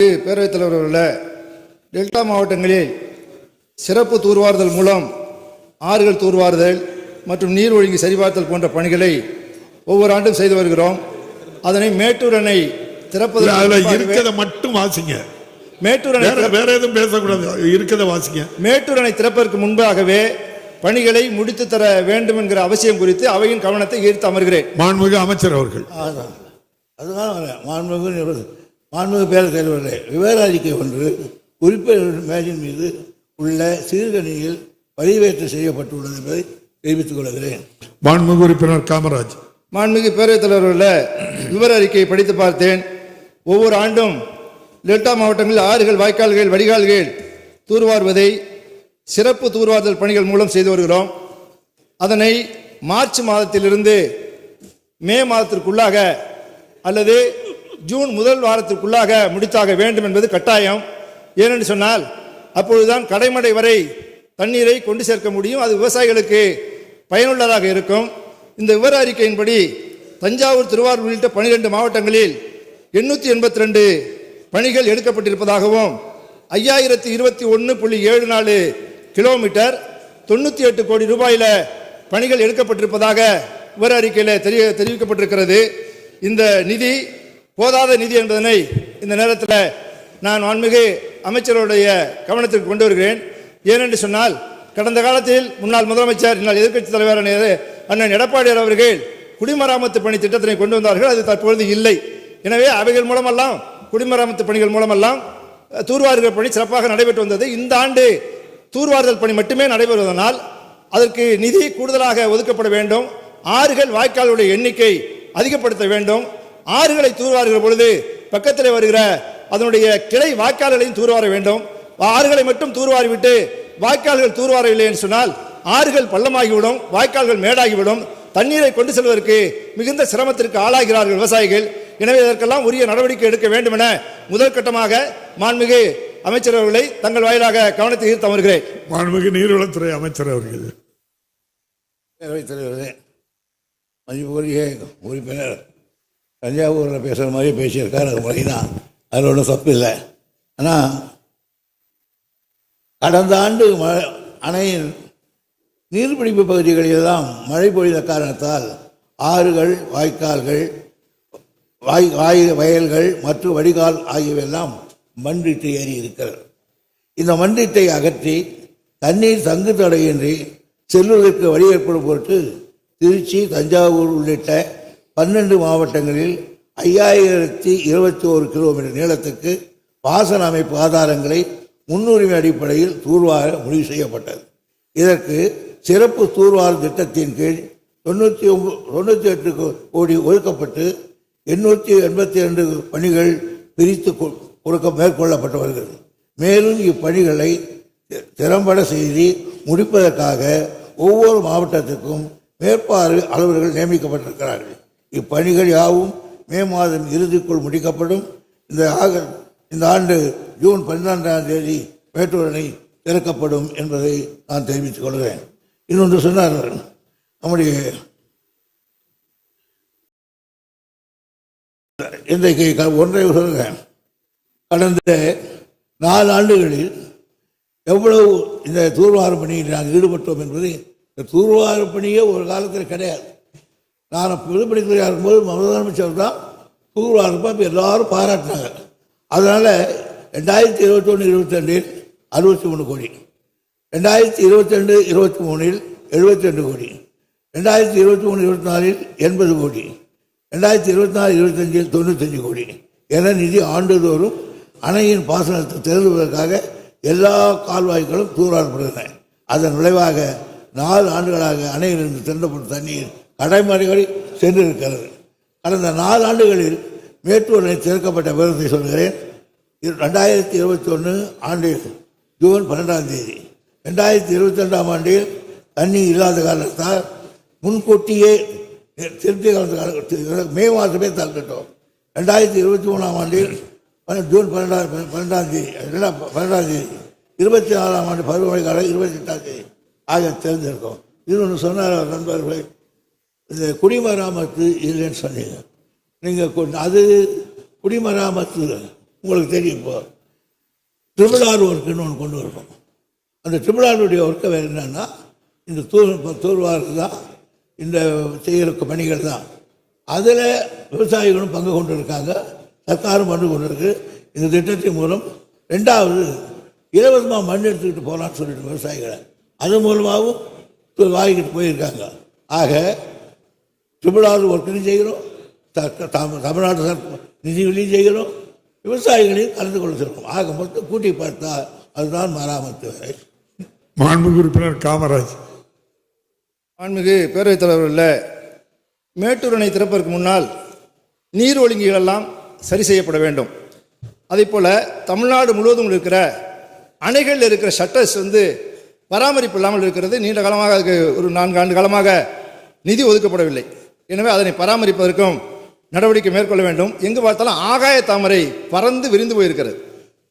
பேரவைத் தலைவர் அவர்களே டெல்டா மாவட்டங்களில் சிறப்பு தூர்வாறுதல் மூலம் ஆறுகள் தூர்வாறுதல் மற்றும் நீர் ஒழுங்கி சரிபார்த்தல் போன்ற பணிகளை ஒவ்வொரு ஆண்டும் செய்து வருகிறோம். அதனை மேட்டூர் அணை திறப்பதற்கு இருக்கத மட்டும் வாசிங்க. மேட்டூர் அணை வேற எதுவும் பேசக்கூடாது. இருக்கத வாசிங்க. மேட்டூர் அணை திறப்பதற்கு முன்பாகவே பணிகளை முடித்து தர வேண்டும் என்கிற அவசியம் குறித்து அவையின் கவனத்தை ஈர்த்து அமர்கிறேன். மாண்புமிகு அமைச்சர் அவர்கள். அதுதான். மாண்புமிகு மாண்புமிகு பேரவைத் தலைவர்களே விவர அறிக்கை ஒன்று உறுப்பினர் மேஜின் மீது உள்ள சீர்கணியில் பதிவேற்றம் செய்யப்பட்டுள்ளது என்பதை தெரிவித்துக் கொள்கிறேன். மாண்புமிகு உறுப்பினர் காமராஜ். மாண்புமிகு பேரவைத் தலைவர்கள விவர அறிக்கையை படித்து பார்த்தேன். ஒவ்வொரு ஆண்டும் டெல்டா மாவட்டங்களில் ஆறுகள் வாய்க்கால்கள் வடிகால்கள் தூர்வாருவதை சிறப்பு தூர்வாறுதல் பணிகள் மூலம் செய்து வருகிறோம். அதனை மார்ச் மாதத்திலிருந்து மே மாதத்திற்குள்ளாக அல்லது ஜூன் முதல் வாரத்திற்குள்ளாக முடித்தாக வேண்டும் என்பது கட்டாயம். ஏனென்று சொன்னால் அப்பொழுதுதான் கடைமடை வரை தண்ணீரை கொண்டு சேர்க்க முடியும். அது விவசாயிகளுக்கு பயனுள்ளதாக இருக்கும். இந்த விவர அறிக்கையின்படி தஞ்சாவூர் திருவாரூர் உள்ளிட்ட பனிரெண்டு மாவட்டங்களில் எண்ணூற்றி எண்பத்தி ரெண்டு பணிகள் எடுக்கப்பட்டிருப்பதாகவும் ஐயாயிரத்தி இருபத்தி ஒன்று புள்ளி ஏழு நாலு கிலோமீட்டர் தொண்ணூற்றி எட்டு கோடி ரூபாயில பணிகள் எடுக்கப்பட்டிருப்பதாக விவர அறிக்கையில் தெரிய தெரிவிக்கப்பட்டிருக்கிறது. இந்த நிதி போதாத நிதி என்பதனை இந்த நேரத்தில் நான் ஆன்மிகு அமைச்சருடைய கவனத்திற்கு கொண்டு வருகிறேன். ஏனென்று சொன்னால் கடந்த காலத்தில் முன்னாள் முதலமைச்சர் முன்னாள் எதிர்க்கட்சி தலைவர் அண்ணன் எடப்பாடி அவர்கள் குடிமராமத்து பணி திட்டத்தினை கொண்டு வந்தார்கள். அது தற்பொழுது இல்லை. எனவே அவைகள் மூலமெல்லாம் குடிமராமத்து பணிகள் மூலமெல்லாம் தூர்வார்கள் பணி சிறப்பாக நடைபெற்று வந்தது. இந்த ஆண்டு தூர்வாறுதல் பணி மட்டுமே நடைபெறுவதனால் அதற்கு நிதி கூடுதலாக ஒதுக்கப்பட வேண்டும். ஆறுகள் வாய்க்காலுடைய எண்ணிக்கை அதிகப்படுத்த வேண்டும். ஆறுகளை தூர்வாருகிற பொழுது பக்கத்தில் வருகிற அதனுடைய கிளை வாய்க்கால்களையும் தூர்வார வேண்டும். ஆறுகளை மட்டும் தூர்வாரி விட்டு வாய்க்கால்கள் தூர்வாரவில்லை என்று சொன்னால் ஆறுகள் பள்ளமாகிவிடும் வாய்க்கால்கள் மேடாகிவிடும். தண்ணீரை கொண்டு செல்வதற்கு மிகுந்த சிரமத்திற்கு ஆளாகிறார்கள் விவசாயிகள். எனவே இதற்கெல்லாம் உரிய நடவடிக்கை எடுக்க வேண்டும் என முதல் கட்டமாக மாண்புமிகு அமைச்சர் அவர்களை தங்கள் வாயிலாக கவனத்தை ஈர்த்து அமர்கிறேன். மாண்புமிகு நீர்வளத்துறை அமைச்சர் அவர்கள். பேரவைத் தலைவர்களே மதிப்புக்குரிய உறுப்பினர் தஞ்சாவூரில் பேசுகிற மாதிரி பேசியிருக்கார் அது முறைதான் அதில் ஒன்றும் தப்பு இல்லை. ஆனால் கடந்த ஆண்டு மழை அணையின் நீர்பிடிப்பு பகுதிகளிலெல்லாம் மழை பொழிந்த காரணத்தால் ஆறுகள் வாய்க்கால்கள் வாய் வாய் வயல்கள் மற்றும் வடிகால் ஆகியவையெல்லாம் மண்ணிட்டு ஏறி இருக்கிறது. இந்த மண்ணிட்டை அகற்றி தண்ணீர் தங்கு தடையின்றி செல்வதற்கு வழி ஏற்படும் பொருட்டு திருச்சி தஞ்சாவூர் உள்ளிட்ட பன்னெண்டு மாவட்டங்களில் ஐயாயிரத்தி இருபத்தி ஓரு கிலோமீட்டர் நீளத்துக்கு பாசன அமைப்பு ஆதாரங்களை முன்னுரிமை அடிப்படையில் தூர்வார முடிவு செய்யப்பட்டது. இதற்கு சிறப்பு தூர்வார திட்டத்தின் கீழ் தொண்ணூற்றி ஒன்பது தொண்ணூற்றி எட்டு கோடி ஒதுக்கப்பட்டு எண்ணூற்றி எண்பத்தி ரெண்டு பணிகள் பிரித்து கொடுக்க மேற்கொள்ளப்பட்டு வருகிறது. மேலும் இப்பணிகளை திறம்பட செய்து முடிப்பதற்காக ஒவ்வொரு மாவட்டத்துக்கும் மேற்பார்வை அலுவலர்கள் நியமிக்கப்பட்டிருக்கிறார்கள். இப்பணிகள் யாவும் மே மாதம் இறுதிக்குள் முடிக்கப்படும். இந்த ஆக இந்த ஆண்டு ஜூன் பன்னிரெண்டாம் தேதி மேட்டூர் அணை திறக்கப்படும் என்பதை நான் தெரிவித்துக் கொள்கிறேன். இன்னொன்று சொன்னார் நம்முடைய இன்றைக்கு க- ஒன்றை சொல்லுங்க கடந்த நாலு ஆண்டுகளில் எவ்வளவு இந்த தூர்வார பணியில் நாங்கள் ஈடுபட்டோம் என்பது இந்த தூர்வார பணியே ஒரு காலத்தில் கிடையாது. நான் பொதுப்பணித்துறையாக இருக்கும்போது முதலமைச்சர் தான் தூர்வாரப்போ இப்போ எல்லாரும் பாராட்டினாங்க. அதனால் ரெண்டாயிரத்தி இருபத்தொன்று இருபத்தி ரெண்டில் அறுபத்தி மூணு கோடி. ரெண்டாயிரத்தி இருபத்தி ரெண்டு இருபத்தி மூணில் எழுபத்தி ரெண்டு கோடி. ரெண்டாயிரத்தி இருபத்தி மூணு இருபத்தி நாலில் எண்பது கோடி. ரெண்டாயிரத்தி இருபத்தி நாலு இருபத்தஞ்சில் தொண்ணூத்தஞ்சு கோடி. என நிதி ஆண்டுதோறும் அணையின் பாசனத்தை திறந்துவதற்காக எல்லா கால்வாய்களும் தூராடப்படுகின்றன. அதன் விளைவாக நாலு ஆண்டுகளாக அணையிலிருந்து திறந்தப்பட்ட தண்ணீர் கடைமடை சென்றிருக்கிறது. கடந்த நாலு ஆண்டுகளில் மேட்டூர் அணை திறக்கப்பட்ட விவரத்தை சொல்கிறேன் இரு- ரெண்டாயிரத்தி இருபத்தி ஒன்று ஆண்டில் ஜூன் பன்னெண்டாம் தேதி. ரெண்டாயிரத்தி இருபத்தி ரெண்டாம் ஆண்டில் தண்ணி இல்லாத காரணத்தால் முன்கூட்டியே திருப்தி காலத்து மே மாதமே தந்துட்டோம் ரெண்டாயிரத்தி இருபத்தி மூணாம் ஆண்டில் ஜூன் பன்னெண்டாம் பன்னெண்டாம் தேதி ரெண்டாம் பன்னெண்டாம் தேதி இருபத்தி நாலாம் ஆண்டு பருவமழை காலம் இருபத்தி எட்டாம் தேதி ஆக தேர்ந்தெடுத்தோம். இன்னொன்று சொன்னார் நண்பர்களை இந்த குடிமராமத்து இல்லைன்னு சொன்னீங்க. நீங்கள் அது குடிமராமத்து உங்களுக்கு தெரியும் இப்போ. ட்ரிபிள் ஒர்க்குன்னு ஒன்று கொண்டு வரணும். அந்த ட்ரிபிள் ஒர்க்கை வேறு என்னென்னா இந்த தூர் தூர்வாரு தான் இந்த செய்கிற பணிகள் தான். அதில் விவசாயிகளும் பங்கு கொண்டு இருக்காங்க சர்க்காரும் பங்கு கொண்டு இருக்குது இந்த திட்டத்தின் மூலம் ரெண்டாவது இலவசமாக மண் எடுத்துக்கிட்டு போகலான்னு சொல்லிட்டு விவசாயிகளை. அது மூலமாகவும் வாங்கிக்கிட்டு போயிருக்காங்க. ஆக ஆர் ஒர்க்கையும் செய்கிறோம் த- த- தமிழ்- தமிழ்நாடு சர்க்கார் நிதிகளையும் செய்கிறோம் விவசாயிகளையும் கலந்து கொள்ள சொல்கிறோம் ஆக மொத்தம் கூட்டி பார்த்தா அதுதான் மராமத்து வேலை. மாண்புமிகு உறுப்பினர் காமராஜ். மாண்புமிகு பேரவைத் தலைவர்களே மேட்டூர் அணை திறப்பதற்கு முன்னால் நீர் ஒழுங்கிகள் எல்லாம் சரி செய்யப்பட வேண்டும். அதேபோல தமிழ்நாடு முழுவதும் இருக்கிற அணைகளில் இருக்கிற ஷட்டர்ஸ் வந்து பராமரிப்பு இல்லாமல் இருக்கிறது. நீண்ட காலமாக அதுக்கு ஒரு நான்கு ஆண்டு காலமாக நிதி ஒதுக்கப்படவில்லை. எனவே அதனை பராமரிப்பதற்கும் நடவடிக்கை மேற்கொள்ள வேண்டும். எங்கு பார்த்தாலும் ஆகாய தாமரை பறந்து விரிந்து போயிருக்கிறது.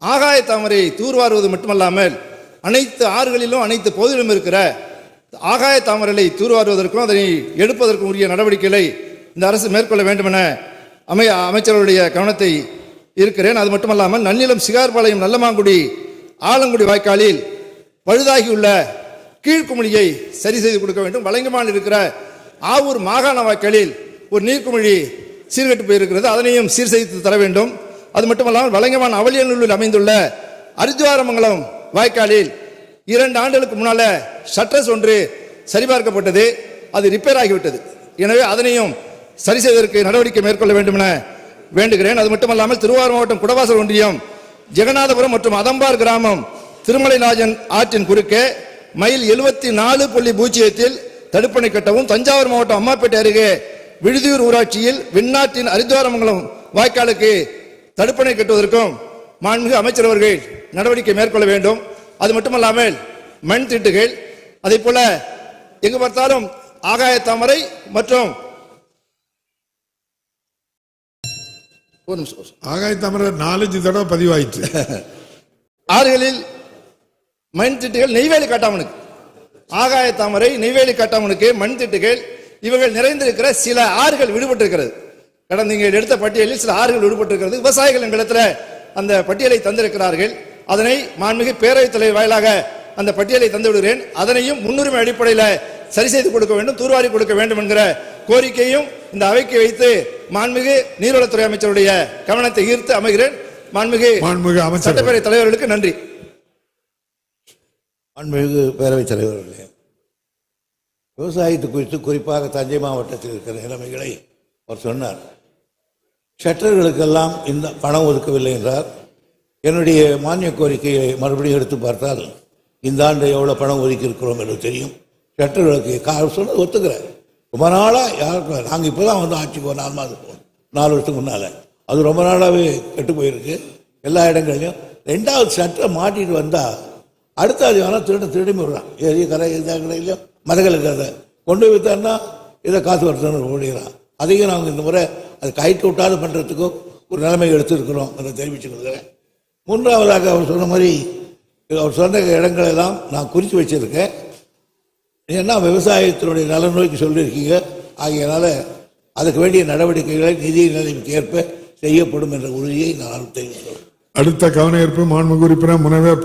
ஆகாய தாமரை தூர்வாருவது மட்டுமல்லாமல் அனைத்து ஆறுகளிலும் அனைத்து பகுதிகளிலும் இருக்கிற ஆகாய தாமரை தூர்வாருவதற்கும் அதனை எடுப்பதற்கும் உரிய நடவடிக்கைகளை இந்த அரசு மேற்கொள்ள வேண்டும் என அமை அமைச்சர்களுடைய கவனத்தை இருக்கிறேன் அது மட்டுமல்லாமல் நன்னிலம் சிகார்பாளையம் நல்லமாங்குடி ஆலங்குடி வாய்க்காலில் பழுதாகியுள்ள கீழ்க்குமிழியை சரி செய்து கொடுக்க வேண்டும். வழங்கமான இருக்கிற ஆவூர் மாகாண வாய்க்காலில் ஒரு நீர்க்குமிழி சீர்கெட்டு போயிருக்கிறது. அதனையும் சீர் செய்து தர வேண்டும். அது மட்டுமல்லாமல் வழங்கமான அவலியநல்லூரில் அமைந்துள்ள அரிஜுவாரமங்கலம் வாய்க்காலில் இரண்டு ஆண்டுகளுக்கு முன்னால ஷட்டர்ஸ் ஒன்று சரிபார்க்கப்பட்டது. அது ரிப்பேர் ஆகிவிட்டது. எனவே அதனையும் சரி செய்வதற்கு நடவடிக்கை மேற்கொள்ள வேண்டும் என வேண்டுகிறேன். அது மட்டுமல்லாமல் திருவாரூர் மாவட்டம் குடவாசல் ஒன்றியம் ஜெகநாதபுரம் மற்றும் அதம்பார் கிராமம் திருமலைராஜன் ஆற்றின் குறுக்கே மைல் எழுபத்தி நாலு புள்ளி பூஜ்ஜியத்தில் தடுப்பணை கட்டவும் தஞ்சாவூர் மாவட்டம் அம்மாப்பேட்டை அருகே விழுதியூர் ஊராட்சியில் வெண்ணாற்றின் அரித்வாரமங்கலம் வாய்க்காலுக்கு தடுப்பணை கட்டுவதற்கும் மாண்புமிகு அமைச்சர் அவர்கள் நடவடிக்கை மேற்கொள்ள வேண்டும். அது மட்டுமல்லாமல் மண் திட்டுகள் அதே போல எங்கு பார்த்தாலும் ஆகாய தாமரை மற்றும் ஒரு நிமிஷம். ஆகாய தாமரை நாலஞ்சு தடவை பதிவாயிற்று. ஆறுகளில் மண் திட்டுகள் நெய்வேலி காட்டாமனுக்கு. ஆகாய தாமரை நெய்வேலி காட்டாமனுக்கு மண் திட்டுகள் இவர்கள் நிறைந்திருக்கிற சில ஆறுகள் விடுபட்டிருக்கிறது. கடந்த இங்கே எடுத்த பட்டியலில் சில ஆறுகள் விடுபட்டிருக்கிறது. விவசாயிகள் எங்களிடத்துல அந்த பட்டியலை தந்திருக்கிறார்கள். அதனை மாண்புமிகு பேரவைத் தலைவர் வாயிலாக அந்த பட்டியலை தந்து விடுகிறேன். அதனையும் முன்னுரிமை அடிப்படையில் சரி செய்து கொடுக்க வேண்டும் தூர்வாரி கொடுக்க வேண்டும் என்கிற கோரிக்கையும் இந்த அவைக்கு வைத்து மாண்புமிகு நீர்வளத்துறை அமைச்சருடைய கவனத்தை ஈர்த்து அமைகிறேன். மாண்புமிகு அமைச்சர் சட்டப்பேரவை தலைவர்களுக்கு நன்றி. மாண்புமிகு பேரவைத் தலைவர்களே விவசாயத்தை குறித்து குறிப்பாக தஞ்சை மாவட்டத்தில் இருக்கிற நிலைமைகளை அவர் சொன்னார். ஷட்டர்களுக்கெல்லாம் இந்த பணம் ஒதுக்கவில்லை என்றார். என்னுடைய மானிய கோரிக்கையை மறுபடியும் எடுத்து பார்த்தால் இந்த ஆண்டு எவ்வளோ பணம் ஒதுக்கி இருக்கிறோம் என்று தெரியும். ஷட்டர்களுக்கு கா சொன்னது ஒத்துக்கிறேன் ரொம்ப நாளாக யாருக்கும் நாங்கள் இப்போ தான் வந்து ஆட்சிக்கு ஒரு நாலு மாதம் போகணும் நாலு வருஷத்துக்கு முன்னால். அது ரொம்ப நாளாகவே கெட்டு போயிருக்கு. எல்லா இடங்கள்லையும் ரெண்டாவது சட்டை மாட்டிட்டு வந்தால் அடுத்த அது வேணால் திருட திருடி விடுறான் எரிய கரை எந்த கடையிலையும் மதங்களுக்கு அதை கொண்டு வித்தான்னா இதை காசு வருத்தன்னு ஓடிடுறான். அதையும் நாங்கள் இந்த முறை அது கைட்டு விட்டாது பண்ணுறதுக்கும் ஒரு நிலைமை எடுத்துருக்கிறோம் அதை தெரிவித்து கொடுக்குறேன் மூன்றாவதாக அவர் சொன்ன மாதிரி அவர் சொன்ன இடங்களை எல்லாம் நான் குறித்து வச்சிருக்கேன். ஏன்னா விவசாயத்தினுடைய நல நோய்க்கு சொல்லியிருக்கீங்க? ஆகையினால அதுக்கு வேண்டிய நடவடிக்கைகளை நிதி நிலைமைக்கு ஏற்ப செய்யப்படும் என்ற உறுதியை நான் தெரிவிக்கிறேன் அடுத்த கவன ஏற்பு மாண்பு உறுப்பினர் முனைவர்